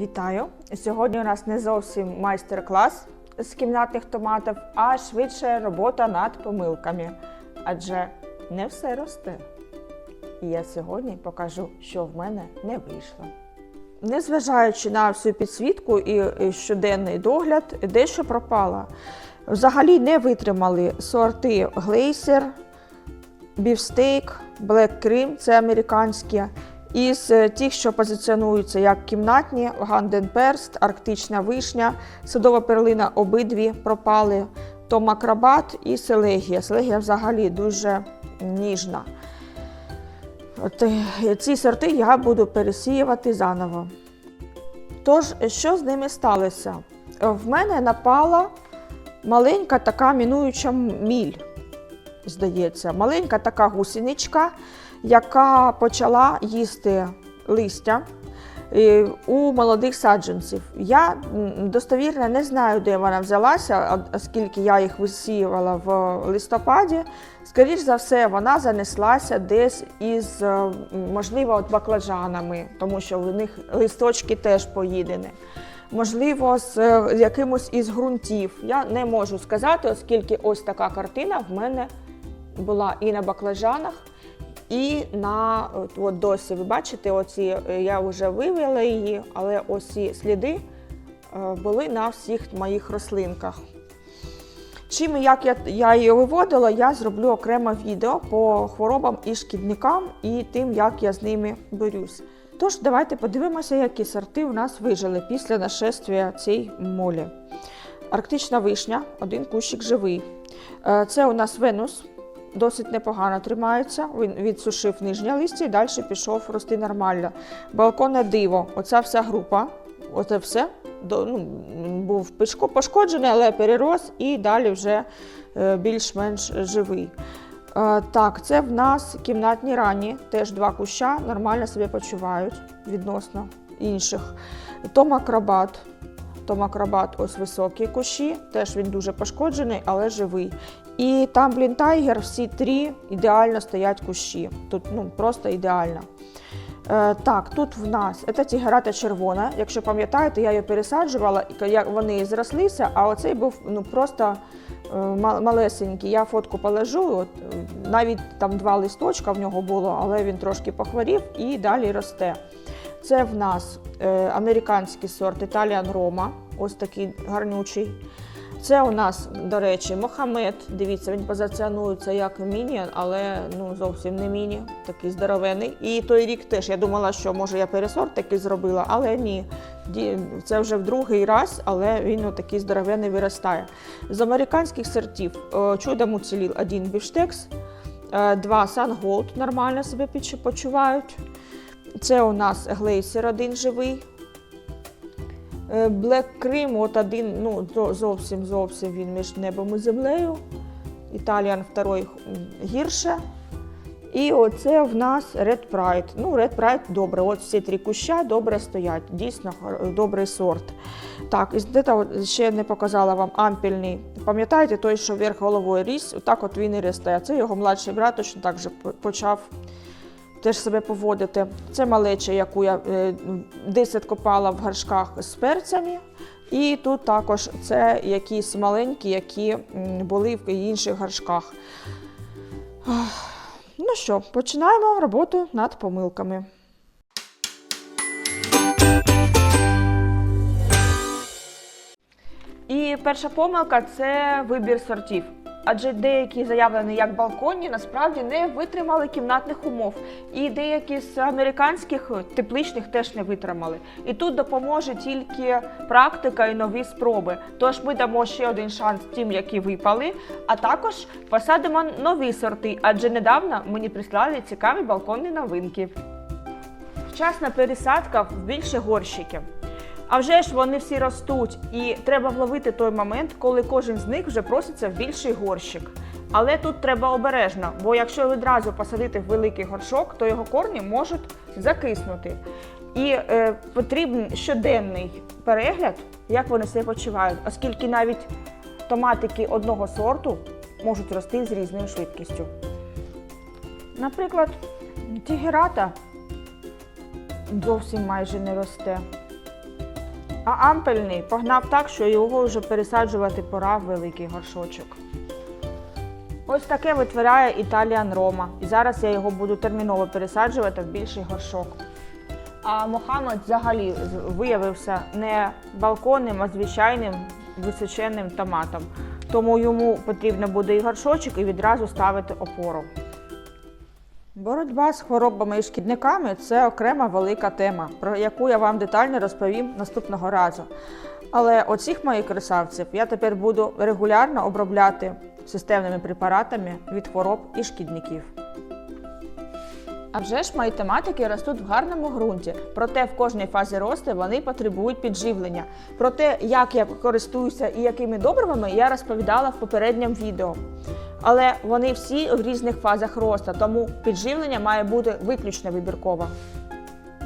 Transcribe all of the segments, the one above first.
Вітаю! Сьогодні у нас не зовсім майстер-клас з кімнатних томатів, а швидше робота над помилками. Адже не все росте. І я сьогодні покажу, що в мене не вийшло. Незважаючи на всю підсвітку і щоденний догляд, дещо пропало. Взагалі не витримали сорти глейсер, бівстейк, Black Cream, це американські. Із е, тих, що позиціонуються як кімнатні, Ганденперст, Арктична вишня, садова перлина обидві пропали, то макрабат і селегія. Селегія взагалі дуже ніжна. От, е, ці сорти я буду пересіювати заново. Тож, що з ними сталося? В мене напала маленька така мінуюча міль, здається, маленька така гусеничка, яка почала їсти листя е, у молодих саджанців. Я достовірно не знаю, де вона взялася, оскільки я їх висіювала в листопаді. Скоріш за все, вона занеслася десь із, е, можливо, от баклажанами, тому що в них листочки теж поїдені. Можливо, з е, якимось із ґрунтів. Я не можу сказати, оскільки ось така картина в мене була і на баклажанах, і на от, от досі. Ви бачите, оці е, я вже вивела її, але ось ці сліди е, були на всіх моїх рослинках. Чим як я, я її виводила, я зроблю окреме відео по хворобам і шкідникам і тим, як я з ними борюсь. Тож, давайте подивимося, які сорти у нас вижили після нашествия цієї молі. Арктична вишня, один кущик живий. Е, Це у нас Венус, досить непогано тримається. Він відсушив нижнє листя і далі пішов рости нормально. Балконне диво, оця вся група, оце все ну, був пошкоджений, але перерос і далі вже е, більш-менш живий. Е, Так, це в нас кімнатні рані, теж два куща, нормально себе почувають відносно інших. Томакрабат ось високі кущі, теж він дуже пошкоджений, але живий. І там блін тайгер, всі три ідеально стоять кущі. Тут ну, просто ідеально. Е, так, тут в нас це тігерата червона. Якщо пам'ятаєте, я її пересаджувала, як вони зрослися, а оцей був ну, просто е, малесенький. Я фотку положу. От, навіть там два листочка в нього було, але він трошки похворів і далі росте. Це в нас е, американський сорт Italian Roma, ось такий гарнючий. Це у нас, до речі, Мохамед. Дивіться, він позиціонується як міні, але ну, зовсім не міні, такий здоровений. І той рік теж я думала, що може я пересорт такий зробила, але ні. Це вже в другий раз, але він такий здоровений виростає. З американських сортів е, чудом уцілів один біштекс, е, два Санголд нормально себе почувають. Це у нас глейсер один живий. Е, Black Cream, от один, ну зовсім зовсім він між небом і землею. Італіан второй гірше. І оце в нас Red Pride. Ну, Red Pride добре. От всі три куща добре стоять. Дійсно добрий сорт. Так, і ще не показала вам ампільний. Пам'ятаєте, той, що вверх головою ріс, отак от він і росте. Це його младший брат точно так же почав теж себе поводити. Це малеча, яку я е, десять копала в горшках з перцями. І тут також це якісь маленькі, які були в інших горшках. Ну що, починаємо роботу над помилками. І перша помилка це вибір сортів. Адже деякі заявлені як балконні насправді не витримали кімнатних умов. І деякі з американських тепличних теж не витримали. І тут допоможе тільки практика і нові спроби. Тож ми дамо ще один шанс тим, які випали, а також посадимо нові сорти, адже недавно мені прислали цікаві балконні новинки. Вчасна пересадка в більше горщиків. А вже ж вони всі ростуть, і треба вловити той момент, коли кожен з них вже проситься в більший горщик. Але тут треба обережно, бо якщо відразу посадити в великий горшок, то його корні можуть закиснути. І е, потрібен щоденний перегляд, як вони себе почувають, оскільки навіть томатики одного сорту можуть рости з різною швидкістю. Наприклад, тігерата зовсім майже не росте. А ампельний погнав так, що його вже пересаджувати пора в великий горшочок. Ось таке витворяє Італіан Рома. І зараз я його буду терміново пересаджувати в більший горшок. А Мохаммед взагалі виявився не балконним, а звичайним височенним томатом. Тому йому потрібно буде і горшочок, і відразу ставити опору. Боротьба з хворобами і шкідниками це окрема велика тема, про яку я вам детально розповім наступного разу. Але оцих моїх красавців я тепер буду регулярно обробляти системними препаратами від хвороб і шкідників. А вже ж мої тематики ростуть в гарному ґрунті, проте в кожній фазі росту вони потребують підживлення. Про те, як я користуюся і якими добривами, я розповідала в попередньому відео. Але вони всі в різних фазах росту, тому підживлення має бути виключно вибіркове.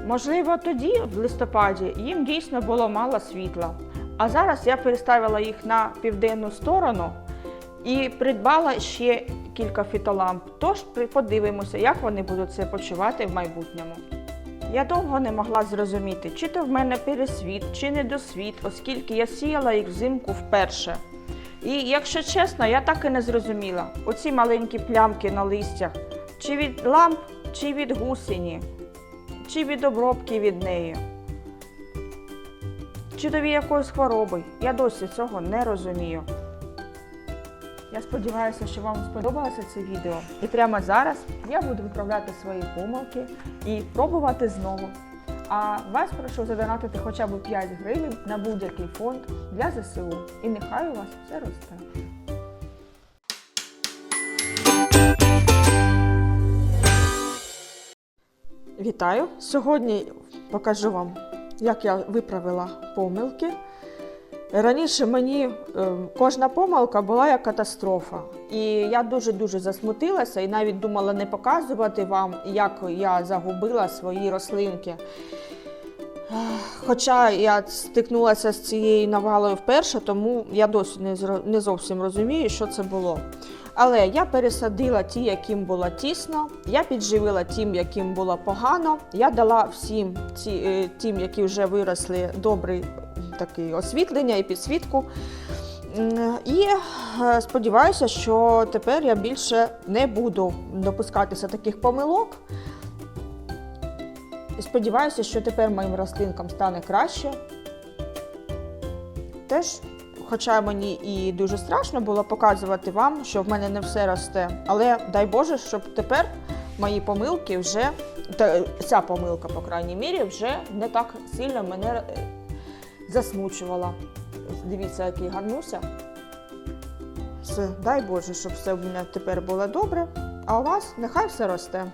Можливо, тоді, в листопаді, їм дійсно було мало світла. А зараз я переставила їх на південну сторону і придбала ще кілька фітоламп. Тож подивимося, як вони будуть себе почувати в майбутньому. Я довго не могла зрозуміти, чи то в мене пересвіт, чи недосвіт, оскільки я сіяла їх взимку вперше. І якщо чесно, я так і не зрозуміла оці маленькі плямки на листях, чи від ламп, чи від гусені, чи від обробки від неї. Чи до якоїсь хвороби. Я досі цього не розумію. Я сподіваюся, що вам сподобалося це відео. І прямо зараз я буду виправляти свої помилки і пробувати знову. А вас прошу задонатити хоча б 5 гривень на будь-який фонд для ЗСУ. І нехай у вас все росте. Вітаю! Сьогодні покажу вам, як я виправила помилки. Раніше мені е, кожна помилка була як катастрофа. І я дуже-дуже засмутилася і навіть думала не показувати вам, як я загубила свої рослинки. Хоча я стикнулася з цією навалою вперше, тому я досі не, не зовсім розумію, що це було. Але я пересадила ті, яким було тісно, я підживила тим, яким було погано. Я дала всім ті, е, тим, які вже виросли, добре таке освітлення і підсвітку. І е, сподіваюся, що тепер я більше не буду допускатися таких помилок. Сподіваюся, що тепер моїм рослинкам стане краще. Теж, хоча мені і дуже страшно було показувати вам, що в мене не все росте, але дай Боже, щоб тепер мої помилки вже, ця помилка, по крайній мірі, вже не так сильно мене е, засмучувала. Дивіться, який гарнуся. Все, дай Боже, щоб все в мене тепер було добре, а у вас нехай все росте.